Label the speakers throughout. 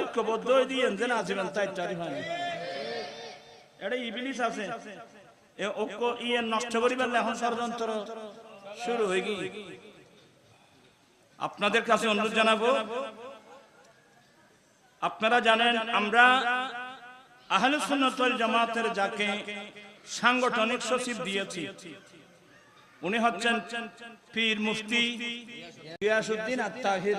Speaker 1: ঐক্যবদ্ধ হয়ে দিয়ে যে তাই চারি এটা আছে। এ ঐক্য ইয়ে নষ্ট এখন ষড়যন্ত্র শুরু হয়ে গিয়ে। আপনাদের কাছে অনুরোধ জানাব, আপনারা জানেন আমরা আহলে জামাতের যাকে সাংগঠনিক সচিব দিয়েছি, উনি হচ্ছেন পীর মুফতি গিয়াসউদ্দিন আত্তাহির।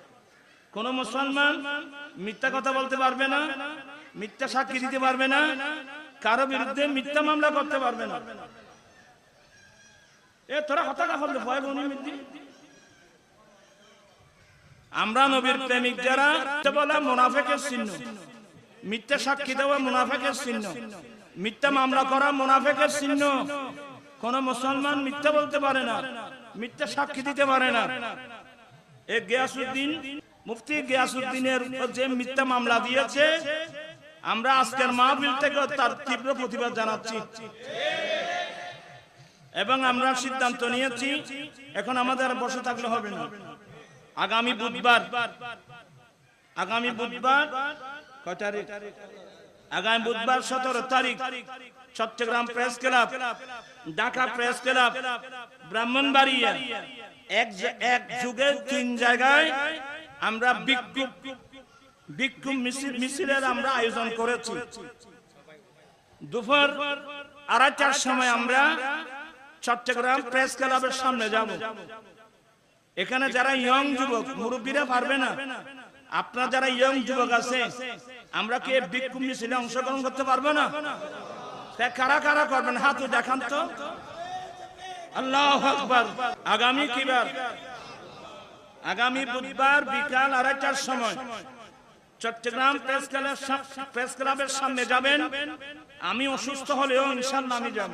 Speaker 1: কোন মুসলমান মিথ্যা কথা বলতে পারবে না, মিথ্যা সাক্ষী দিতে পারবে না, কারও বিরুদ্ধে মিথ্যা মামলা করতে পারবে না। এ, তোরা কথা কা বলতে ভয় বনি আমরা নবীর প্রেমিক যারা বলা মুনাফেকের চিহ্ন। মিথ্যা সাক্ষী দেওয়া মুনাফেকের চিহ্ন। মিথ্যা মামলা করা মুনাফেকের চিহ্ন। কোন মুসলমান মিথ্যা বলতে পারে না, মিথ্যা সাক্ষী দিতে পারে না। এ গিয়াসুদ্দিন মুফতি গিয়াসুদ্দিনের যে মিথ্যা মামলা দিয়েছে, আমরা আজকের মাহফিল থেকে তার তীব্র প্রতিবাদ জানাচ্ছি। এবং আমরা সিদ্ধান্ত নিয়েছি, এখন আমাদের বসে থাকলে হবে না। আগামী বুধবার আগামী বুধবার, কয় তারিখ? আগামী বুধবার সতেরো তারিখ, Chattogram press club, Dhaka press club, Brahmanbaria. এক যুগে তিন জায়গায় আমরা বিক্ষোভ বিক্ষোভ মিছিল মিছিলের আমরা আয়োজন করেছি। দুপুর আড়াইটার সময় আমরা চট্টগ্রাম প্রেস ক্লাবের সামনে যাব। এখানে যারা ইয়ং যুবক, মুরব্বীরা পারবে না। আপনার যারা ইয়ং যুবক আছে, আমরা কি বিক্ষোভ মিছিলে অংশগ্রহণ করতে পারব না? কারা কারা করবেন? হাত দেখান তো। আল্লাহ আগামী কিবার? আগামী বুধবার বিকাল আড়াইটার সময় চট্টগ্রাম প্রেস ক্লাবের প্রেস ক্লাবের সামনে যাবেন। আমি অসুস্থ হলেও ইনশাল্লাহ আমি যাব।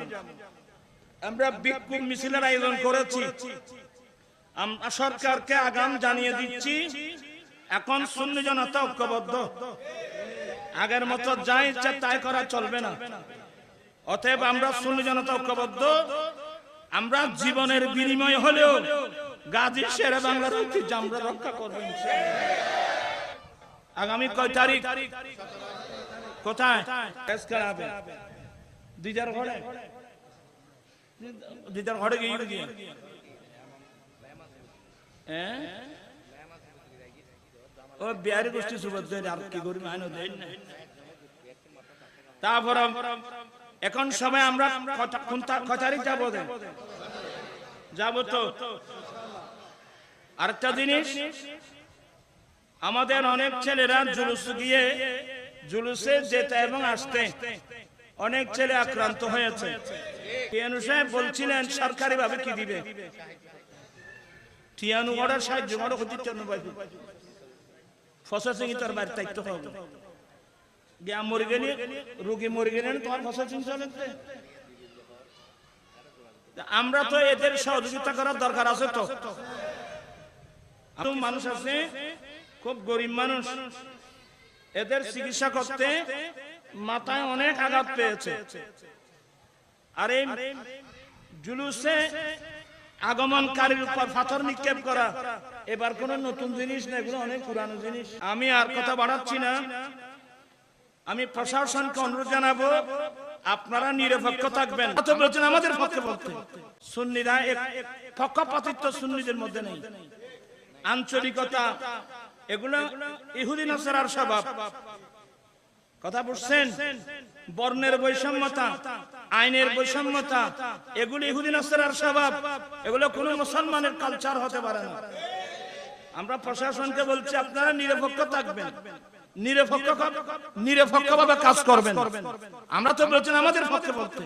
Speaker 1: আমরা বিক্ষোভ মিছিলের আয়োজন করেছি। আমরা সরকারকে আগাম জানিয়ে দিচ্ছি, এখন শূন্য জনতা ঐক্যবদ্ধ। আগের মতো যা ইচ্ছা তাই করা চলবে না। অতএব আমরা শূন্য জনতা ঐক্যবদ্ধ। আমরা জীবনের বিনিময় হলেও গাজী শেরে বাংলার ঐতিহ্য আমরা রক্ষা করব আগামী কয় তারিখ? কোথায়? ঘরে? ঘরে গিয়ে হ্যাঁ? ও বিহারি তারপর এখন সময় আমরা কোন তারিখ যাব তো। আরেকটা জিনিস আমাদের অনেক ছেলেরা জুলুস গিয়ে জুলুসে যেতে এবং আসতে অনেক ছেলে আক্রান্ত হয়েছে। সাহেব বলছিলেন সরকারি ভাবে কি দিবে? টিয়ানু সাহায্য জন্য ফসল সিং তোর বাড়ির দায়িত্ব হবে। গিয়া মরে গেলে রোগী মরে গেলে তোমার ফসল সিং চলেছে আমরা তো এদের সহযোগিতা করার দরকার আছে তো। মানুষ আছে, খুব গরিব মানুষ। এদের চিকিৎসা করতে মাথায় অনেক আঘাত পেয়েছে। আর এই জুলুসে আগমনকারীর উপর পাথর নিক্ষেপ করা, এবার কোন নতুন জিনিস না, এগুলো অনেক পুরানো জিনিস। আমি আর কথা বাড়াচ্ছি না। আমি প্রশাসনকে অনুরোধ জানাব, আপনারা নিরপেক্ষ থাকবেন। আমাদের পক্ষে বলতে। সুন্নিরা পক্ষপাতিত্ব সুন্নিদের মধ্যে নেই। আঞ্চলিকতা, এগুলো ইহুদি নাসারার স্বভাব। কথা বুঝছেন বর্ণের বৈষম্যতা, আইনের বৈষম্যতা, এগুলো ইহুদি নাসারার স্বভাব। এগুলো কোনো মুসলমানের কালচার হতে পারে না। আমরা প্রশাসনকে বলছি, আপনারা নিরপেক্ষ থাকবেন। নিরপেক্ষ নিরপেক্ষভাবে কাজ করবেন। আমরা তো বলছেন আমাদের পক্ষে বলতে।